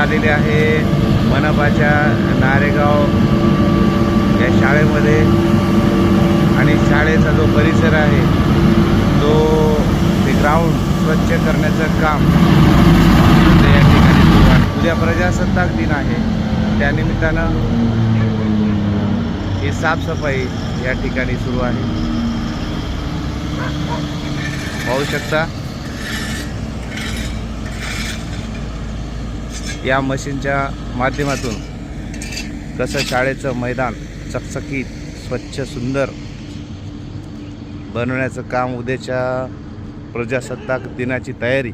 आलेले आहे मनपाच्या नारेगाव या शाळेमध्ये. आणि शाळेचा जो परिसर आहे तो ते ग्राउंड स्वच्छ करण्याचं काम या ठिकाणी सुरू आहे. उद्या प्रजासत्ताक दिन आहे. त्यानिमित्तानं ही साफसफाई या ठिकाणी सुरू आहे. पाहू शकता. या मशीनच्या माध्यमातून कसं शाळेचं मैदान चकचकीत स्वच्छ सुंदर बनवण्याचं काम उद्याच्या प्रजासत्ताक दिनाची तयारी.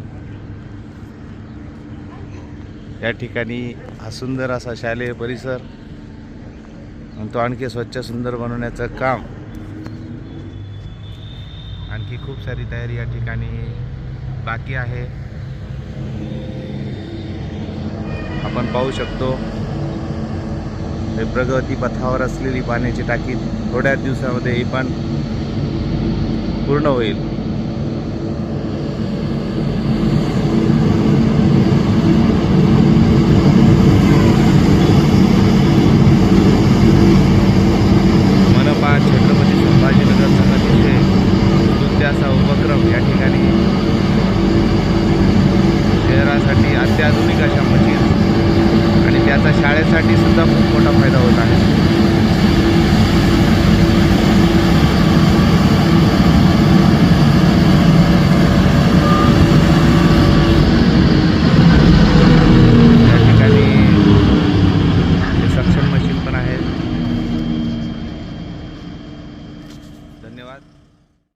या ठिकाणी हा सुंदर असा शालेय परिसर आणि तो आणखी स्वच्छ सुंदर बनवण्याचं काम. आणखी खूप सारी तयारी या ठिकाणी बाकी आहे. आपण पाहू शकतो. हे प्रगती पथावर असलेली पाण्याची टाकी थोड्याच दिवसामध्ये ही पण पूर्ण होईल. मनपा छत्रपती संभाजीनगर समितीचे स्तुत्य असा उपक्रम या ठिकाणी. शहरासाठी अत्याधुनिक अशा मशीन शाळेसाठी सुद्धा खूप मोठा फायदा होत आहे.